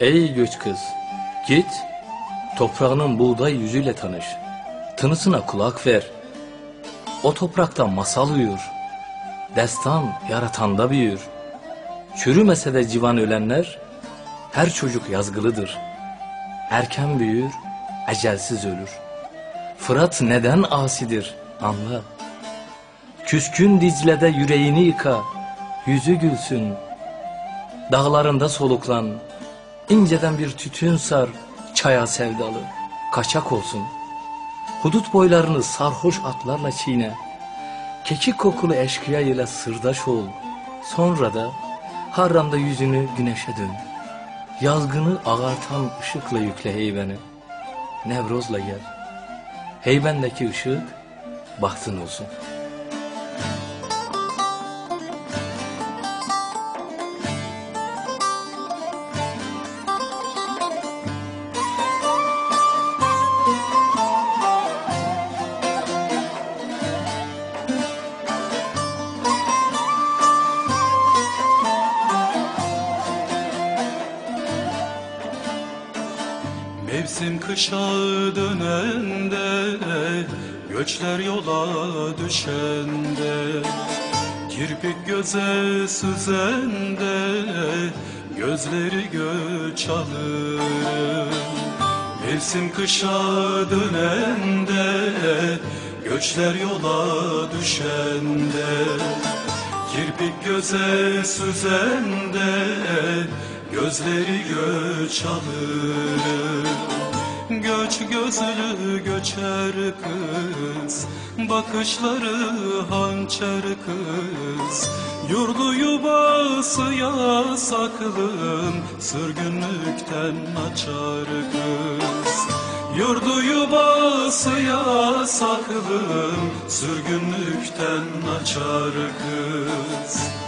Ey göç kız, git, toprağının buğday yüzüyle tanış. Tınısına kulak ver. O toprakta masal uyur. Destan yaratanda büyür. Çürümese de civan ölenler, her çocuk yazgılıdır. Erken büyür, ecelsiz ölür. Fırat neden asidir, anla. Küskün Dicle'de yüreğini yıka, yüzü gülsün. Dağlarında soluklan, inceden bir tütün sar, çaya sevdalı, kaçak olsun. Hudut boylarını sarhoş atlarla çiğne, kekik kokulu eşkıya ile sırdaş ol. Sonra da harramda yüzünü güneşe dön. Yazgını ağartan ışıkla yükle heybeni. Nevrozla gel. Heybendeki ışık bahtın olsun. Mevsim kışa dönende Göçler yola düşende. Kirpik göze süzende Gözleri göç alır. Mevsim kışa dönende Göçler yola düşende. Kirpik göze süzende Gözleri göç alır gözlü göçer kız Bakışları hançer kız. Yurdu yuvası yasaklım Sürgünlükten açar kız. Yurdu yuvası yasaklım Sürgünlükten açar kız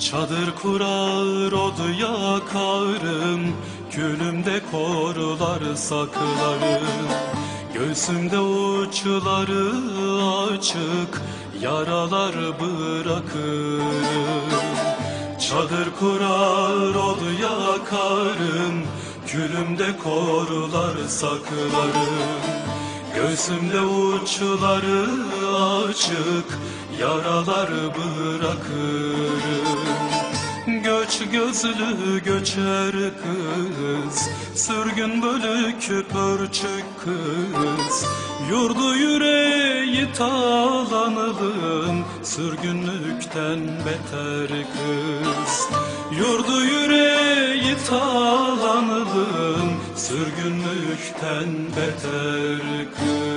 Çadır kurar odu yakarım Külümde korlar saklarım. Göğsümde uçları açık Yaralar bırakırım. Çadır kurar odu yakarım Külümde korlar saklarım Göğsümde uçları açık Yaralar bırakırım Göç gözlü göçer kız Sürgün bölük pörçük kız. Yurdu yüreği talanılım Sürgünlükten beter kız. Yurdu yüreği talanılım Sürgünlükten beter kız